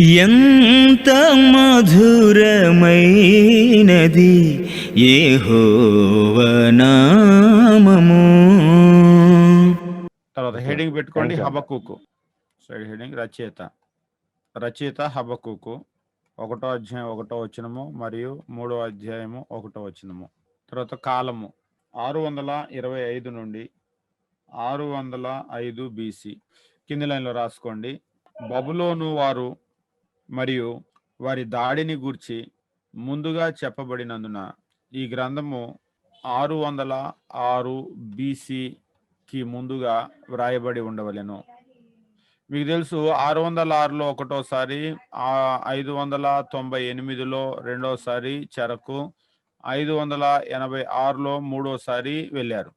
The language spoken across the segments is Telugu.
ఎంత మధురమైనది ఏహోవనామము తర్వాత. హెడింగ్ పెట్టుకోండి. హబకుకు సైడ్ హెడింగ్ రచయిత. రచయిత హబకుకు ఒకటో అధ్యాయం ఒకటో వచనము మరియు మూడో అధ్యాయము ఒకటో వచనము. తర్వాత కాలము ఆరు వందల ఇరవై ఐదు నుండి ఆరు వందల ఐదు బీసీ కింది లైన్లో రాసుకోండి. బబులోను వారు మరియు వారి దాడిని గూర్చి ముందుగా చెప్పబడినందున ఈ గ్రంథము ఆరు వందల ఆరు బీసీకి ముందుగా వ్రాయబడి ఉండవలెను. మీకు తెలుసు ఆరు వందల ఆరులో ఒకటోసారి ఆ ఐదు వందల తొంభై ఎనిమిదిలో రెండోసారి చెరకు ఐదు వందల ఎనభై ఆరులో మూడోసారి వెళ్ళారు.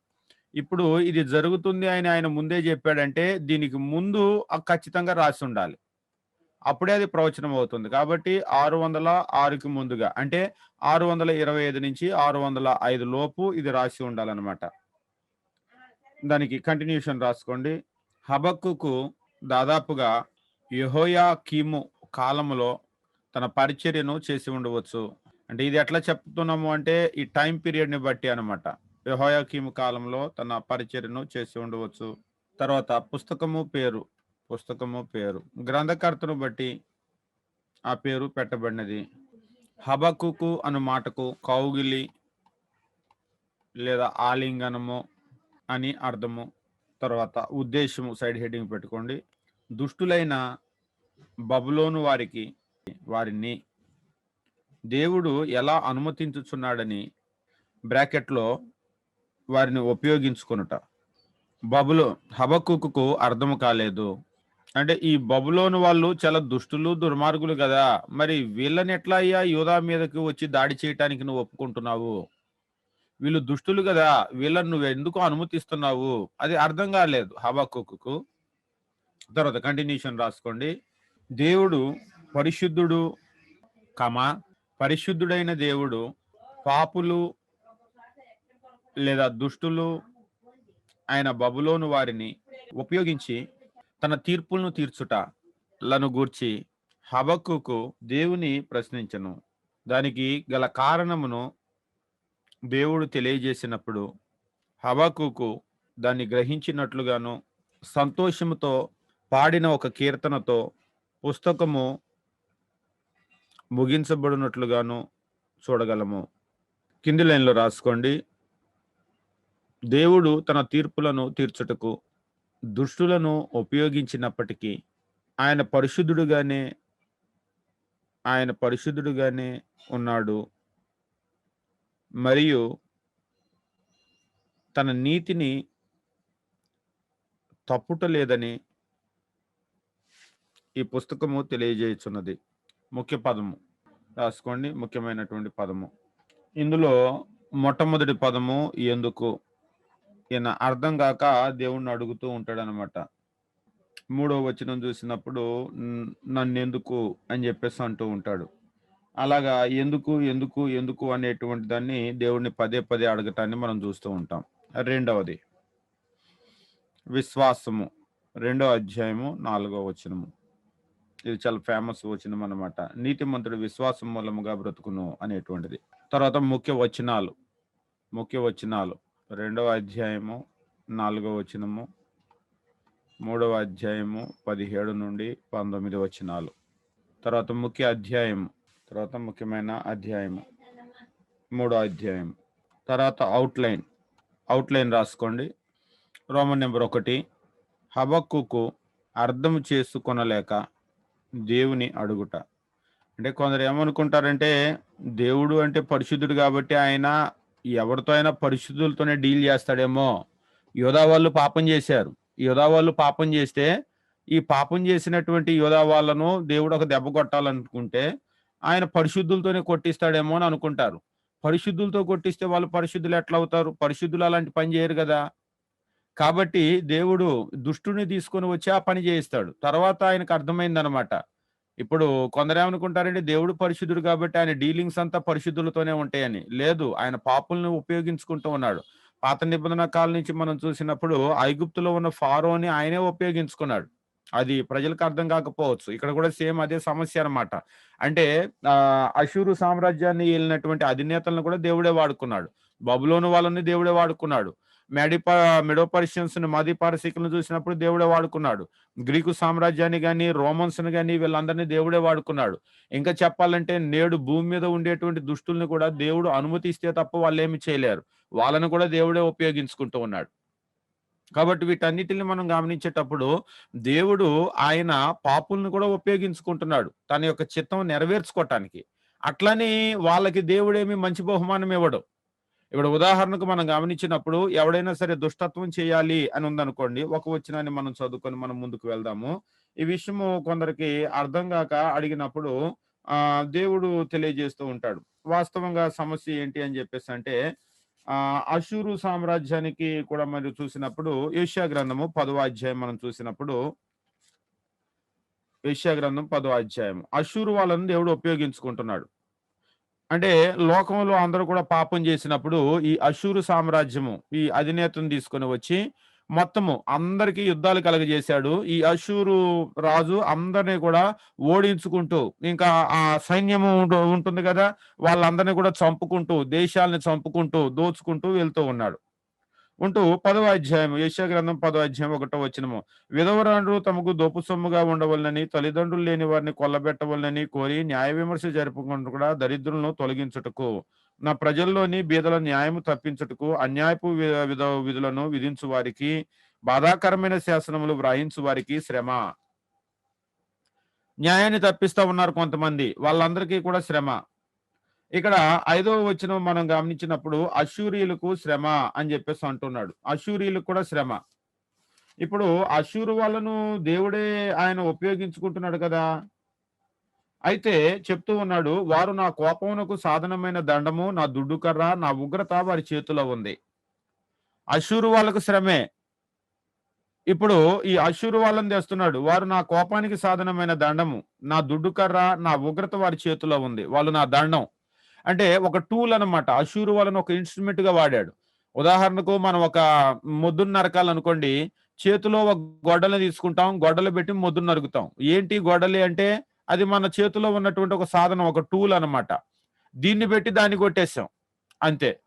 ఇప్పుడు ఇది జరుగుతుంది అని ఆయన ముందే చెప్పాడంటే దీనికి ముందు ఖచ్చితంగా రాసి ఉండాలి. అప్పుడే అది ప్రవచనం అవుతుంది. కాబట్టి ఆరు వందల ఆరుకి ముందుగా అంటే ఆరు వందల ఇరవై ఐదు నుంచి ఆరు వందల ఐదు లోపు ఇది రాసి ఉండాలన్నమాట. దానికి కంటిన్యూషన్ రాసుకోండి. హబక్కుకు దాదాపుగా యహోయా కీము కాలంలో తన పరిచర్యను చేసి ఉండవచ్చు. అంటే ఇది ఎట్లా చెప్తున్నాము అంటే ఈ టైం పీరియడ్ని బట్టి అనమాట యహోయా కీము కాలంలో తన పరిచర్యను చేసి ఉండవచ్చు. తర్వాత పుస్తకము పేరు. పుస్తకము పేరు. గ్రంథకర్తను బట్టి ఆ పేరు పెట్టబడినది. హబకుకు అను మాటకు కౌగిలి లేదా ఆలింగనము అని అర్థము. తర్వాత ఉద్దేశము సైడ్ హెడ్డింగ్ పెట్టుకోండి. దుష్టులైన బబులోను వారికి వారిని దేవుడు ఎలా అనుమతించుచున్నాడని బ్రాకెట్లో వారిని ఉపయోగించుకొనుట. బబులో హబకుకు అర్థం కాలేదు. అంటే ఈ బబులోని వాళ్ళు చాలా దుష్టులు దుర్మార్గులు కదా. మరి వీళ్ళని ఎట్లా అయ్యా యోధా మీదకి వచ్చి దాడి చేయటానికి నువ్వు ఒప్పుకుంటున్నావు? వీళ్ళు దుష్టులు కదా. వీళ్ళని నువ్వు ఎందుకు అనుమతిస్తున్నావు? అది అర్థం కాలేదు హబాకుకు తర్వాత కంటిన్యూషన్ రాసుకోండి. దేవుడు పరిశుద్ధుడు కమ. పరిశుద్ధుడైన దేవుడు పాపులు లేదా దుష్టులు ఆయన బబులోను వారిని ఉపయోగించి తన తీర్పులను తీర్చుట లను గూర్చి హబక్కుకు దేవుని ప్రశ్నించను. దానికి గల కారణమును దేవుడు తెలియజేసినప్పుడు హబక్కుకు దాన్ని గ్రహించినట్లుగాను సంతోషముతో పాడిన ఒక కీర్తనతో పుస్తకము ముగించబడినట్లుగాను చూడగలము. కింది లైన్లో రాసుకోండి. దేవుడు తన తీర్పులను తీర్చుటకు దుష్టులను ఉపయోగించినప్పటికీ ఆయన పరిశుద్ధుడుగానే ఆయన పరిశుద్ధుడుగానే ఉన్నాడు. మరియు తన నీతిని తప్పుట లేదని ఈ పుస్తకము తెలియజేయుచున్నది. ముఖ్య పదము. రాసుకోండి. ముఖ్యమైనటువంటి పదము. ఇందులో మొట్టమొదటి పదము ఎందుకు? ఈయన అర్థం కాక దేవుణ్ణి అడుగుతూ ఉంటాడు అనమాట మూడో వచనం చూసినప్పుడు నన్ను ఎందుకు అని చెప్పేసి అంటూ ఉంటాడు. అలాగా ఎందుకు ఎందుకు ఎందుకు అనేటువంటి దాన్ని దేవుణ్ణి పదే పదే అడగటాన్ని మనం చూస్తూ ఉంటాం. రెండవది విశ్వాసము. రెండో అధ్యాయము నాలుగో వచనము. ఇది చాలా ఫేమస్ వచనం అనమాట నీతిమంతుడు విశ్వాసం మూలముగా బ్రతుకును అనేటువంటిది. తర్వాత ముఖ్య వచనాలు ముఖ్య వచనాలు. రెండవ అధ్యాయము నాలుగవ వచనము మూడవ అధ్యాయము పదిహేడు నుండి పంతొమ్మిది వచనాలు. తర్వాత ముఖ్య అధ్యాయము తర్వాత ముఖ్యమైన అధ్యాయము మూడో అధ్యాయం తర్వాత అవుట్లైన్ అవుట్లైన్ రాసుకోండి. రోమన్ నెంబర్ ఒకటి హబక్కుకు అర్థం చేసుకొనలేక దేవుని అడుగుట. అంటే కొందరు ఏమనుకుంటారంటే దేవుడు అంటే పరిశుద్ధుడు కాబట్టి ఆయన ఎవరితో అయినా పరిశుద్ధులతోనే డీల్ చేస్తాడేమో. యోధా వాళ్ళు పాపం చేశారు. యోధా వాళ్ళు పాపం చేస్తే ఈ పాపం చేసినటువంటి యోధా వాళ్ళను దేవుడు ఒక దెబ్బ కొట్టాలనుకుంటే ఆయన పరిశుద్ధులతోనే కొట్టిస్తాడేమో అని అనుకుంటారు. పరిశుద్ధులతో కొట్టిస్తే వాళ్ళు పరిశుద్ధులు ఎట్లా అవుతారు? పరిశుద్ధులు అలాంటి పని చేయరు కదా. కాబట్టి దేవుడు దుష్టుని తీసుకొని వచ్చి ఆ పని చేయిస్తాడు. తర్వాత ఆయనకు అర్థమైందనమాట. ఇప్పుడు కొందరేమనుకుంటారండి దేవుడు పరిశుద్ధుడు కాబట్టి ఆయన డీలింగ్స్ అంతా పరిశుద్ధులతోనే ఉంటాయని. లేదు ఆయన పాపుల్ని ఉపయోగించుకుంటూ ఉన్నాడు. పాత నిబంధన కాలం నుంచి మనం చూసినప్పుడు ఐగుప్తులో ఉన్న ఫారోని ఆయనే ఉపయోగించుకున్నాడు. అది ప్రజలకు అర్థం కాకపోవచ్చు. ఇక్కడ కూడా సేమ్ అదే సమస్య అన్నమాట. అంటే ఆ సామ్రాజ్యాన్ని వెళ్ళినటువంటి అధినేతలను కూడా దేవుడే వాడుకున్నాడు. బబులోను వాళ్ళని దేవుడే వాడుకున్నాడు. మెడిపా మెడో పర్షియన్స్ మది పారసీకులను చూసినప్పుడు దేవుడే వాడుకున్నాడు. గ్రీకు సామ్రాజ్యాన్ని కానీ రోమన్స్ని కానీ వీళ్ళందరినీ దేవుడే వాడుకున్నాడు. ఇంకా చెప్పాలంటే నేడు భూమి మీద ఉండేటువంటి దుష్టుల్ని కూడా దేవుడు అనుమతిస్తే తప్ప వాళ్ళు ఏమి చేయలేరు. వాళ్ళను కూడా దేవుడే ఉపయోగించుకుంటూ ఉన్నాడు. కాబట్టి వీటన్నిటిని మనం గమనించేటప్పుడు దేవుడు ఆయన పాపుల్ని కూడా ఉపయోగించుకుంటున్నాడు. తన యొక్క చిత్తం నెరవేర్చుకోవటానికి అట్లని వాళ్ళకి దేవుడేమి మంచి బహుమానం ఇవ్వడు. ఇప్పుడు ఉదాహరణకు మనం గమనించినప్పుడు ఎవడైనా సరే దుష్టత్వం చేయాలి అని ఉందనుకోండి ఒక వచ్చినాన్ని మనం చదువుకొని మనం ముందుకు వెళ్దాము. ఈ విషయము కొందరికి అర్థం కాక అడిగినప్పుడు ఆ దేవుడు తెలియజేస్తూ ఉంటాడు. వాస్తవంగా సమస్య ఏంటి అని చెప్పేసి అంటే ఆ అశూరు సామ్రాజ్యానికి కూడా మరి చూసినప్పుడు ఏషియా గ్రంథము పదో అధ్యాయం మనం చూసినప్పుడు ఏషియా గ్రంథం పదో అధ్యాయం అశూరు వాళ్ళను దేవుడు ఉపయోగించుకుంటున్నాడు. అంటే లోకంలో అందరూ కూడా పాపం చేసినప్పుడు ఈ అశూరు సామ్రాజ్యము ఈ అధినేతను తీసుకొని వచ్చి మొత్తము అందరికీ యుద్ధాలు కలగజేశాడు. ఈ అశూరు రాజు అందరినీ కూడా ఓడించుకుంటూ ఇంకా ఆ సైన్యము ఉంటుంది కదా వాళ్ళందరినీ కూడా చంపుకుంటూ దేశాలని చంపుకుంటూ దోచుకుంటూ వెళ్తూ ఉన్నాడు. ఉంటూ పదవ అధ్యాయం యశా గ్రంథం పదవ అధ్యాయం ఒకటో వచ్చినము విధవరాండ్రు తమకు దోపు సొమ్ముగా ఉండవలనని తల్లిదండ్రులు లేని వారిని కొల్లబెట్టవలనని కోరి న్యాయ విమర్శ జరుపుకుంటూ కూడా దరిద్రులను తొలగించుటకు నా ప్రజల్లోని బీదల న్యాయము తప్పించుటకు అన్యాయపు వి- విధ విధులను విధించు వారికి బాధాకరమైన శాసనములు వ్రాయించు వారికి శ్రమ. న్యాయాన్ని తప్పిస్తా ఉన్నారు కొంతమంది. వాళ్ళందరికీ కూడా శ్రమ. ఇక్కడ ఐదవ వచనం మనం గమనించినప్పుడు అశూరియులకు శ్రమ అని చెప్పేసి అంటున్నాడు. అశూరియులకు కూడా శ్రమ. ఇప్పుడు అశూరు వాళ్ళను దేవుడే ఆయన ఉపయోగించుకుంటున్నాడు కదా? అయితే చెప్తూ ఉన్నాడు వారు నా కోపమునకు సాధనమైన దండము నా దుడ్డు కర్ర నా ఉగ్రత వారి చేతిలో ఉంది. అశూరు వాళ్ళకు శ్రమే. ఇప్పుడు ఈ అశూరు వాళ్ళని తెస్తున్నాడు వారు నా కోపానికి సాధనమైన దండము నా దుడ్డు కర్ర నా ఉగ్రత వారి చేతిలో ఉంది వాళ్ళు నా దండం. అంటే ఒక టూల్ అనమాట అశూరు వాళ్ళని ఒక ఇన్స్ట్రుమెంట్గా వాడాడు. ఉదాహరణకు మనం ఒక మొద్దును నరకాలనుకోండి చేతిలో ఒక గొడ్డలు తీసుకుంటాం గొడ్డలు పెట్టి మొద్దును నరుకుతాం. ఏంటి గొడ్డలి అంటే అది మన చేతిలో ఉన్నటువంటి ఒక సాధనం ఒక టూల్ అనమాట దీన్ని పెట్టి దాన్ని కొట్టేసాం. అంతే.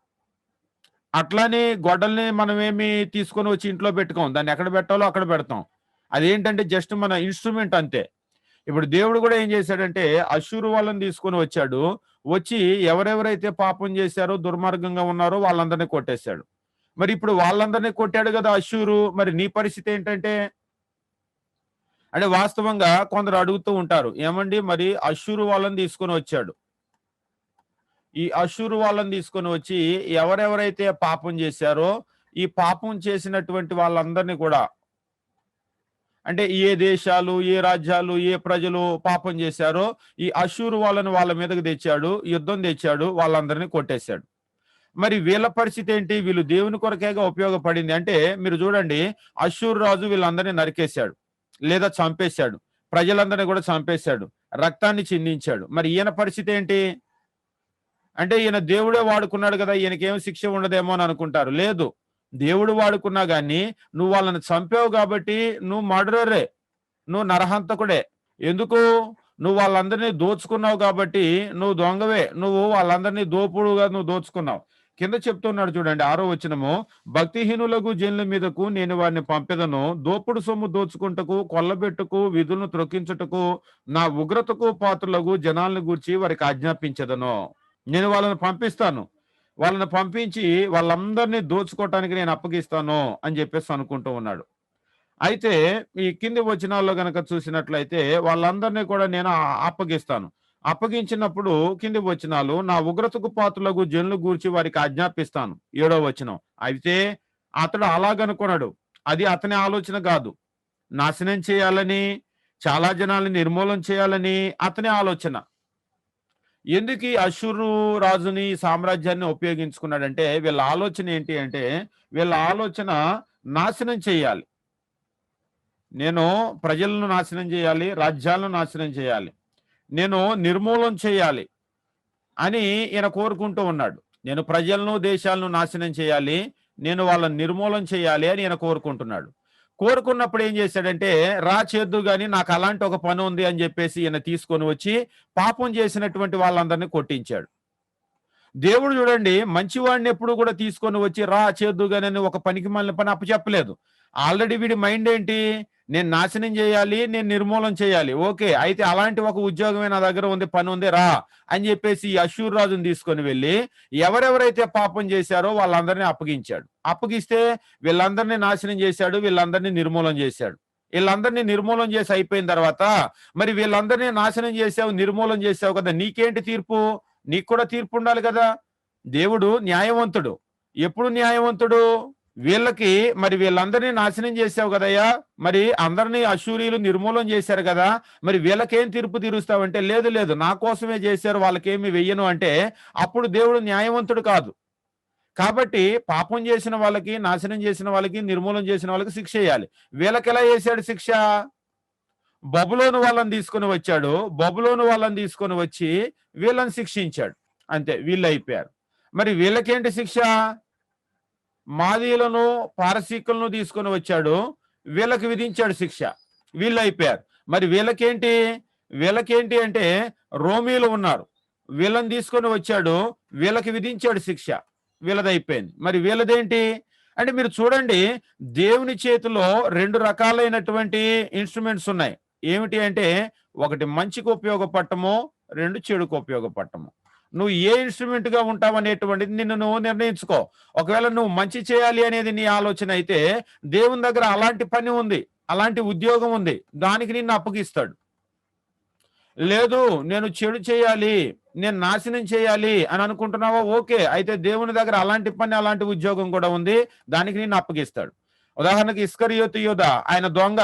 అట్లానే గొడ్డల్ని మనం ఏమి తీసుకొని వచ్చి ఇంట్లో పెట్టుకోం. దాన్ని ఎక్కడ పెట్టాలో అక్కడ పెడతాం. అదేంటంటే జస్ట్ మన ఇన్స్ట్రుమెంట్ అంతే. ఇప్పుడు దేవుడు కూడా ఏం చేశాడంటే అశూరు వాళ్ళని తీసుకొని వచ్చాడు. వచ్చి ఎవరెవరైతే పాపం చేశారో దుర్మార్గంగా ఉన్నారో వాళ్ళందరినీ కొట్టేశాడు. మరి ఇప్పుడు వాళ్ళందరినీ కొట్టాడు కదా అశూరు మరి నీ పరిస్థితి ఏంటంటే? అంటే వాస్తవంగా కొందరు అడుగుతూ ఉంటారు ఏమండి మరి అశూరు వాళ్ళని తీసుకొని వచ్చాడు? ఈ అశూరు వాళ్ళని తీసుకొని వచ్చి ఎవరెవరైతే పాపం చేశారో ఈ పాపం చేసినటువంటి వాళ్ళందరినీ కూడా అంటే ఏ దేశాలు ఏ రాజ్యాలు ఏ ప్రజలు పాపం చేశారో ఈ అశూరు వాళ్ళని వాళ్ళ మీదకి తెచ్చాడు యుద్ధం తెచ్చాడు వాళ్ళందరినీ కొట్టేశాడు. మరి వీళ్ళ పరిస్థితి ఏంటి? వీళ్ళు దేవుని కొరకేగా ఉపయోగపడింది అంటే మీరు చూడండి అశూరు రాజు వీళ్ళందరినీ నరికేశాడు లేదా చంపేశాడు ప్రజలందరినీ కూడా చంపేశాడు రక్తాన్ని చిందించాడు. మరి ఈయన పరిస్థితి ఏంటి? అంటే ఈయన దేవుడే వాడుకున్నాడు కదా ఈయనకేం శిక్ష ఉండదేమో అని అనుకుంటారు. లేదు దేవుడు వాడుకున్నా గాని నువ్వు వాళ్ళని చంపావు కాబట్టి నువ్వు మర్డరే నువ్వు నరహంతకుడే. ఎందుకు? నువ్వు వాళ్ళందరినీ దోచుకున్నావు కాబట్టి నువ్వు దొంగవే. నువ్వు వాళ్ళందరినీ దోపుడుగా నువ్వు దోచుకున్నావు. కింద చెప్తున్నాడు చూడండి ఆరో వచనము. భక్తిహీనులకు జనుల మీదకు నేను వారిని పంపెదను. దోపుడు సొమ్ము దోచుకుంటకు కొల్లబెట్టుకు విధులను త్రొక్కించుటకు నా ఉగ్రతకు పాత్రలకు జనాలను గూర్చి వారికి ఆజ్ఞాపించదను. నేను వాళ్ళని పంపిస్తాను. వాళ్ళని పంపించి వాళ్ళందరినీ దోచుకోవటానికి నేను అప్పగిస్తాను అని చెప్పేసి అనుకుంటూ ఉన్నాడు. అయితే ఈ కింది వచనాల్లో గనక చూసినట్లయితే వాళ్ళందరినీ కూడా నేను అప్పగిస్తాను. అప్పగించినప్పుడు కింది వచనాలు నా ఉగ్రతకు పాత్రలకు జనులు గూర్చి వారికి ఆజ్ఞాపిస్తాను. ఏడో వచనం. అయితే అతడు అలాగనుకున్నాడు అది అతని ఆలోచన కాదు. నాశనం చేయాలని చాలా జనాల్ని నిర్మూలన చేయాలని అతని ఆలోచన. ఎందుకు అశురు రాజుని సామ్రాజ్యాన్ని ఉపయోగించుకున్నాడంటే వీళ్ళ ఆలోచన ఏంటి అంటే వీళ్ళ ఆలోచన నాశనం చేయాలి. నేను ప్రజలను నాశనం చేయాలి రాజ్యాలను నాశనం చేయాలి నేను నిర్మూలన చేయాలి అని ఈయన కోరుకుంటూ ఉన్నాడు. నేను ప్రజలను దేశాలను నాశనం చేయాలి నేను వాళ్ళని నిర్మూలన చేయాలి అని ఈయన కోరుకుంటున్నాడు. కోరుకున్నప్పుడు ఏం చేశాడంటే రా చేద్దు గాని నాకు అలాంటి ఒక పని ఉంది అని చెప్పేసి ఈయన తీసుకొని వచ్చి పాపం చేసినటువంటి వాళ్ళందరినీ కొట్టించాడు. దేవుడు చూడండి మంచివాడిని ఎప్పుడు కూడా తీసుకొని వచ్చి రా చేద్దు గాని ఒక పనికి మళ్ళీ పని అప్పచెప్పలేదు. ఆల్రెడీ వీడి మైండ్ ఏంటి? నేను నాశనం చేయాలి నేను నిర్మూలన చేయాలి. ఓకే అయితే అలాంటి ఒక ఉద్యోగమే నా దగ్గర ఉంది పని ఉంది రా అని చెప్పేసి అశూర్ రాజుని తీసుకొని వెళ్ళి ఎవరెవరైతే పాపం చేశారో వాళ్ళందరినీ అప్పగించాడు. అప్పగిస్తే వీళ్ళందరినీ నాశనం చేశాడు వీళ్ళందరినీ నిర్మూలన చేశాడు. వీళ్ళందరినీ నిర్మూలన చేసి అయిపోయిన తర్వాత మరి వీళ్ళందరినీ నాశనం చేసావు నిర్మూలన చేసావు కదా నీకేంటి తీర్పు? నీకు కూడా తీర్పు ఉండాలి కదా. దేవుడు న్యాయవంతుడు. ఎప్పుడు న్యాయవంతుడు? వీళ్ళకి మరి వీళ్ళందరినీ నాశనం చేసావు కదయ్యా? మరి అందరినీ అశూరియులు నిర్మూలన చేశారు కదా? మరి వీళ్ళకేం తీర్పు తీరుస్తావంటే లేదు లేదు నా కోసమే చేశారు వాళ్ళకేమి వెయ్యను అంటే అప్పుడు దేవుడు న్యాయవంతుడు కాదు. కాబట్టి పాపం చేసిన వాళ్ళకి నాశనం చేసిన వాళ్ళకి నిర్మూలన చేసిన వాళ్ళకి శిక్ష వేయాలి. వీళ్ళకి ఎలా చేశాడు శిక్ష? బబులోను వాళ్ళని తీసుకొని వచ్చాడు. బబులోను వాళ్ళని తీసుకొని వచ్చి వీళ్ళని శిక్షించాడు. అంతే వీళ్ళు అయిపోయారు. మరి వీళ్ళకేంటి శిక్ష? మాదీలను పారసీకులను తీసుకొని వచ్చాడు. వీళ్ళకి విధించాడు శిక్ష. వీళ్ళు అయిపోయారు. మరి వీళ్ళకేంటి? వీళ్ళకేంటి అంటే రోమీలు ఉన్నారు. వీళ్ళని తీసుకొని వచ్చాడు. వీళ్ళకి విధించాడు శిక్ష. వీళ్ళదైపోయింది మరి వీళ్ళదేంటి? అంటే మీరు చూడండి దేవుని చేతిలో రెండు రకాలైనటువంటి ఇన్స్ట్రుమెంట్స్ ఉన్నాయి. ఏమిటి అంటే ఒకటి మంచికి ఉపయోగపడటము రెండు చెడుకు ఉపయోగపడటము. నువ్వు ఏ ఇన్స్ట్రుమెంట్గా ఉంటావు అనేటువంటిది నిన్ను నువ్వు నిర్ణయించుకో. ఒకవేళ నువ్వు మంచి చేయాలి అనేది నీ ఆలోచన అయితే దేవుని దగ్గర అలాంటి పని ఉంది అలాంటి ఉద్యోగం ఉంది దానికి నిన్ను అప్పగిస్తాడు. లేదు నేను చెడు చేయాలి నేను నాశనం చేయాలి అని అనుకుంటున్నావా? ఓకే అయితే దేవుని దగ్గర అలాంటి పని అలాంటి ఉద్యోగం కూడా ఉంది దానికి నిన్ను అప్పగిస్తాడు. ఉదాహరణకి యోత యోధ ఆయన దొంగ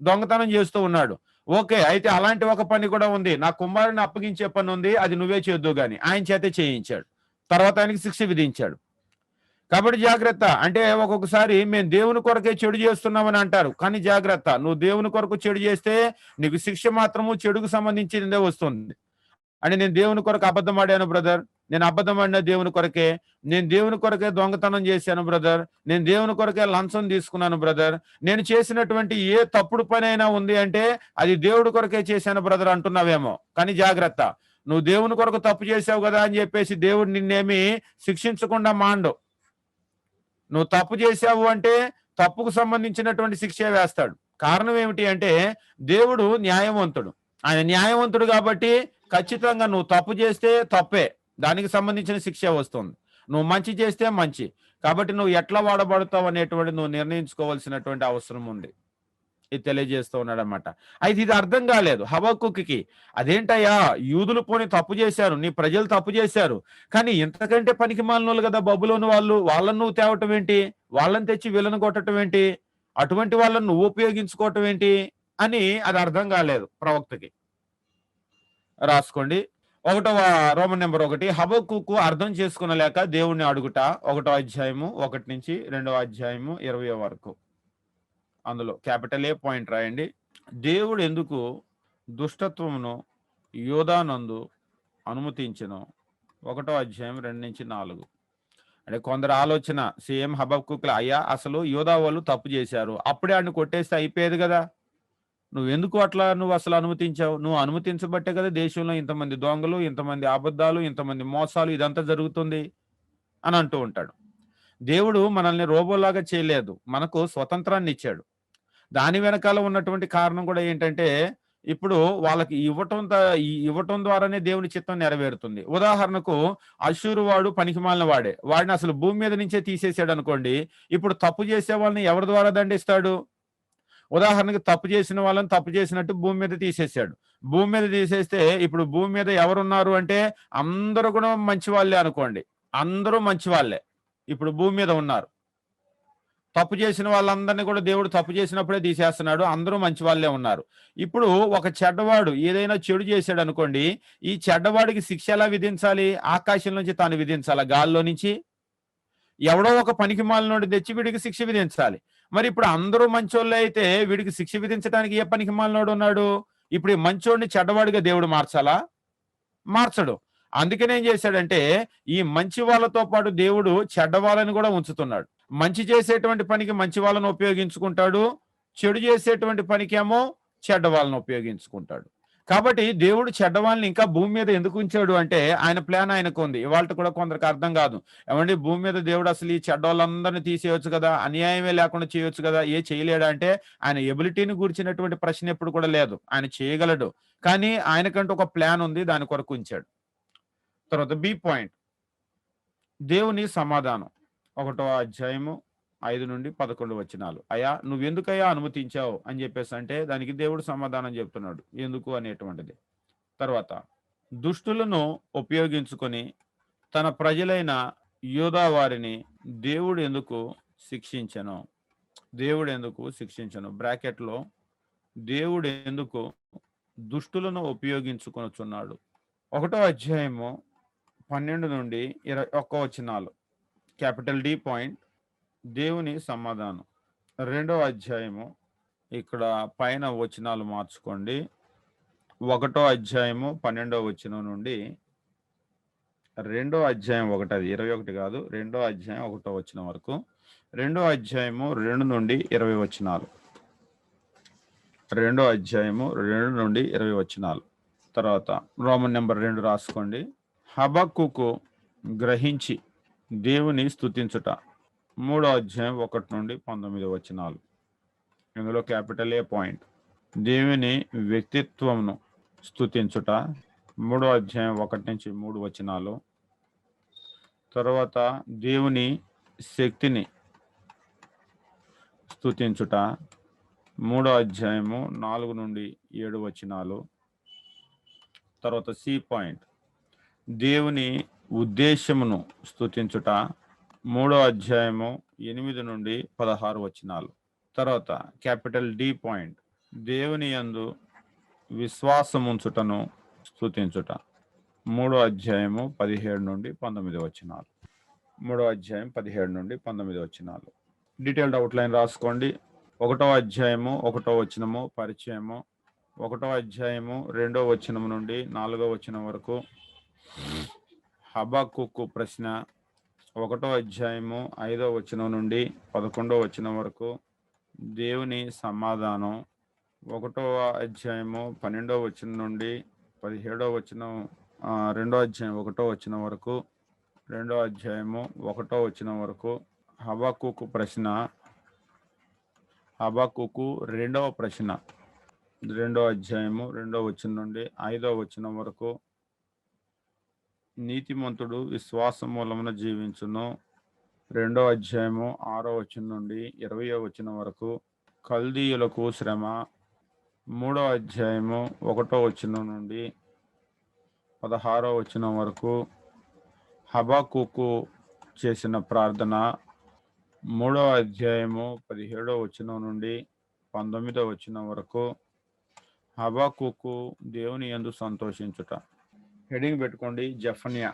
దొంగతనం చేస్తూ ఉన్నాడు. ఓకే అయితే అలాంటి ఒక పని కూడా ఉంది. నా కుమారుని అప్పగించే పని ఉంది. అది నువ్వే చేద్దు గాని. ఆయన చేతే చేయించాడు. తర్వాత ఆయనకి శిక్ష విధించాడు. కాబట్టి జాగ్రత్త. అంటే ఒక్కొక్కసారి మేము దేవుని కొరకే చెడు చేస్తున్నామని అంటారు. కానీ జాగ్రత్త. నువ్వు దేవుని కొరకు చెడు చేస్తే నీకు శిక్ష మాత్రము చెడుకు సంబంధించిందే వస్తుంది. అంటే నేను దేవుని కొరకు అబద్ధం ఆడాను బ్రదర్? నేను అబద్ధం దేవుని కొరకే నేను దేవుని కొరకే దొంగతనం చేశాను బ్రదర్. నేను దేవుని కొరకే లంచం తీసుకున్నాను బ్రదర్. నేను చేసినటువంటి ఏ తప్పుడు పని అయినా ఉంది అంటే అది దేవుడి కొరకే చేశాను బ్రదర్ అంటున్నావేమో. కానీ జాగ్రత్త. నువ్వు దేవుని కొరకు తప్పు చేసావు కదా అని చెప్పేసి దేవుడు నిన్నేమి శిక్షించకుండా మాండు. నువ్వు తప్పు చేశావు అంటే తప్పుకు సంబంధించినటువంటి శిక్ష వేస్తాడు. కారణం ఏమిటి అంటే దేవుడు న్యాయవంతుడు. ఆయన న్యాయవంతుడు కాబట్టి ఖచ్చితంగా నువ్వు తప్పు చేస్తే తప్పే. దానికి సంబంధించిన శిక్ష వస్తుంది. నువ్వు మంచి చేస్తే మంచి కాబట్టి నువ్వు ఎట్లా వాడబడతావు అనేటువంటి నువ్వు నిర్ణయించుకోవాల్సినటువంటి అవసరం ఉంది. ఇది తెలియజేస్తూ ఉన్నాడు అనమాట అయితే ఇది అర్థం కాలేదు. హబక్కుకి అదేంటయ్యా? యూదులు పోని తప్పు చేశారు నీ ప్రజలు తప్పు చేశారు కానీ ఇంతకంటే పనికి మాలినోళ్ళు కదా బబులోని వాళ్ళు. వాళ్ళని నువ్వు తేవటం ఏంటి? వాళ్ళని తెచ్చి వీళ్ళని కొట్టడం ఏంటి? అటువంటి వాళ్ళని నువ్వు ఉపయోగించుకోవటం ఏంటి? అని అది అర్థం కాలేదు ప్రవక్తకి. రాసుకోండి. ఒకటవ రోమన్ నెంబర్ ఒకటి. హబక్కుకు అర్థం చేసుకునలేక దేవుణ్ణి అడుగుట ఒకటో అధ్యాయము ఒకటి నుంచి రెండవ అధ్యాయము ఇరవై వరకు. అందులో క్యాపిటల్ ఏ పాయింట్ రాయండి. దేవుడు ఎందుకు దుష్టత్వమును యోధానందు అనుమతించను? ఒకటో అధ్యాయం రెండు నుంచి నాలుగు. అంటే కొందరు ఆలోచన సీఎం హబక్కుల అయ్యా అసలు యోధా వాళ్ళు తప్పు చేశారు. అప్పుడే ఆడిని కొట్టేస్తే అయిపోయేది కదా. నువ్వు ఎందుకు అట్లా నువ్వు అసలు అనుమతించావు? నువ్వు అనుమతించబట్టే కదా దేశంలో ఇంతమంది దొంగలు ఇంతమంది అబద్ధాలు ఇంతమంది మోసాలు ఇదంతా జరుగుతుంది అని అంటూ ఉంటాడు. దేవుడు మనల్ని రోబోలాగా చేయలేదు. మనకు స్వతంత్రాన్ని ఇచ్చాడు. దాని వెనకాల ఉన్నటువంటి కారణం కూడా ఏంటంటే ఇప్పుడు వాళ్ళకి ఇవ్వటం ఇవ్వటం ద్వారానే దేవుని చిత్తం నెరవేరుతుంది. ఉదాహరణకు అశూరు వాడు పనికిమాలిన వాడే. వాడిని అసలు భూమి మీద నుంచే తీసేసాడు అనుకోండి ఇప్పుడు తప్పు చేసే వాళ్ళని ఎవరి ద్వారా దండిస్తాడు? ఉదాహరణకి తప్పు చేసిన వాళ్ళని తప్పు చేసినట్టు భూమి మీద తీసేసాడు భూమి మీద తీసేస్తే ఇప్పుడు భూమి మీద ఎవరున్నారు అంటే అందరూ కూడా మంచి వాళ్ళే అనుకోండి. అందరూ మంచి వాళ్ళే. ఇప్పుడు భూమి మీద ఉన్నారు. తప్పు చేసిన వాళ్ళందరినీ కూడా దేవుడు తప్పు చేసినప్పుడే తీసేస్తున్నాడు. అందరూ మంచి వాళ్ళే ఉన్నారు. ఇప్పుడు ఒక చెడ్డవాడు ఏదైనా చెడు చేశాడు అనుకోండి ఈ చెడ్డవాడికి శిక్ష ఎలా విధించాలి? ఆకాశం నుంచి తాను విధించాలి? గాల్లో నుంచి? ఎవడో ఒక పనికి మాలినోడు తెచ్చి వీడికి శిక్ష విధించాలి. మరి ఇప్పుడు అందరూ మంచోళ్ళే అయితే వీడికి శిక్ష విధించడానికి ఏ పనికి మాలినోడు ఉన్నాడు? ఇప్పుడు ఈ మంచోడిని చెడ్డవాడిగా దేవుడు మార్చాలా? మార్చడు. అందుకనే ఏం చేశాడంటే ఈ మంచి వాళ్ళతో పాటు దేవుడు చెడ్డ వాళ్ళని కూడా ఉంచుతున్నాడు. మంచి చేసేటువంటి పనికి మంచి వాళ్ళని ఉపయోగించుకుంటాడు. చెడు చేసేటువంటి పనికేమో చెడ్డ వాళ్ళని ఉపయోగించుకుంటాడు. కాబట్టి దేవుడు చెడ్డ వాళ్ళని ఇంకా భూమి మీద ఎందుకు ఉంచాడు అంటే ఆయన ప్లాన్ ఆయనకు ఉంది. ఇవాళ కూడా కొందరికి అర్థం కాదు. ఏమండి భూమి మీద దేవుడు అసలు ఈ చెడ్డ వాళ్ళందరినీ తీసేయొచ్చు కదా? అన్యాయమే లేకుండా చేయొచ్చు కదా? ఏ చేయలేడా అంటే ఆయన ఎబిలిటీని గురించినటువంటి ప్రశ్న ఎప్పుడు కూడా లేదు. ఆయన చేయగలడు. కానీ ఆయనకంటూ ఒక ప్లాన్ ఉంది దాని కొరకు ఉంచాడు. తర్వాత బి పాయింట్. దేవుని సమాధానం. ఒకటో అధ్యాయము. ఐదు నుండి పదకొండు వచనాలు. అయ్యా నువ్వెందుకయ్యా అనుమతించావు? అని చెప్పేసి అంటే దానికి దేవుడు సమాధానం చెప్తున్నాడు. ఎందుకు అనేటువంటిది. తర్వాత దుష్టులను ఉపయోగించుకొని తన ప్రజలైన యూదా వారిని దేవుడు ఎందుకు శిక్షించను? దేవుడు ఎందుకు శిక్షించను? బ్రాకెట్లో దేవుడు ఎందుకు దుష్టులను ఉపయోగించుకొనుచున్నాడు? ఒకటో అధ్యాయము పన్నెండు నుండి ఇరవై ఒక్క వచనాలు. క్యాపిటల్ డి పాయింట్ దేవుని సమాధానం. రెండో అధ్యాయము ఇక్కడ పైన వచనాలు మార్చుకోండి. ఒకటో అధ్యాయము పన్నెండో వచనం నుండి రెండో అధ్యాయం ఒకటి అది ఇరవై ఒకటి కాదు రెండో అధ్యాయం ఒకటో వచనం వరకు. రెండో అధ్యాయము రెండు నుండి ఇరవై వచనాలు. రెండో అధ్యాయము రెండు నుండి ఇరవై వచనాలు. తర్వాత రోమన్ నెంబర్ రెండు రాసుకోండి. హబక్కుకు గ్రహించి దేవుని స్థుతించుట మూడో అధ్యాయం ఒకటి నుండి పంతొమ్మిది వచనాలు. ఇందులో క్యాపిటల్ ఏ పాయింట్? దేవుని వ్యక్తిత్వంను స్థుతించుట మూడో అధ్యాయం ఒకటి నుంచి మూడు వచనాలు. తర్వాత దేవుని శక్తిని స్థుతించుట మూడో అధ్యాయము నాలుగు నుండి ఏడు వచనాలు. తర్వాత సి పాయింట్. దేవుని ఉద్దేశమును స్థుతించుట మూడో అధ్యాయము ఎనిమిది నుండి పదహారు వచనాలు. తర్వాత క్యాపిటల్ డి పాయింట్. దేవుని యందు విశ్వాసముంచుటను స్థుతించుట మూడో అధ్యాయము పదిహేడు నుండి పంతొమ్మిది వచనాలు. మూడో అధ్యాయం పదిహేడు నుండి పంతొమ్మిది వచనాలు. డీటెయిల్డ్ అవుట్లైన్ రాసుకోండి. ఒకటో అధ్యాయము ఒకటో వచనము పరిచయము. ఒకటో అధ్యాయము రెండో వచనం నుండి నాలుగో వచనం వరకు హబాకుక్కు ప్రశ్న ఒకటో అధ్యాయము ఐదో వచనం నుండి పదకొండో వచనం వరకు దేవుని సమాధానం. ఒకటో అధ్యాయము పన్నెండో వచనం నుండి పదిహేడో వచనం రెండో అధ్యాయం ఒకటో వచనం వరకు రెండో అధ్యాయము ఒకటో వచనం వరకు హబాకుకు ప్రశ్న. హబాకుకు రెండవ ప్రశ్న. రెండో అధ్యాయము రెండో వచనం నుండి ఐదో వచనం వరకు నీతిమంతుడు విశ్వాసం మూలమున జీవించును. రెండో అధ్యాయము ఆరో వచనం నుండి ఇరవయో వచనం వరకు కల్దీయులకు శ్రమ. మూడో అధ్యాయము ఒకటో వచనం నుండి పదహారో వచనం వరకు హబాకుకు చేసిన ప్రార్థన. మూడో అధ్యాయము పదిహేడో వచనం నుండి పంతొమ్మిదో వచనం వరకు హబాకుకు దేవుని యందు సంతోషించుట. హెడింగ్ పెట్టుకోండి. జఫన్యా.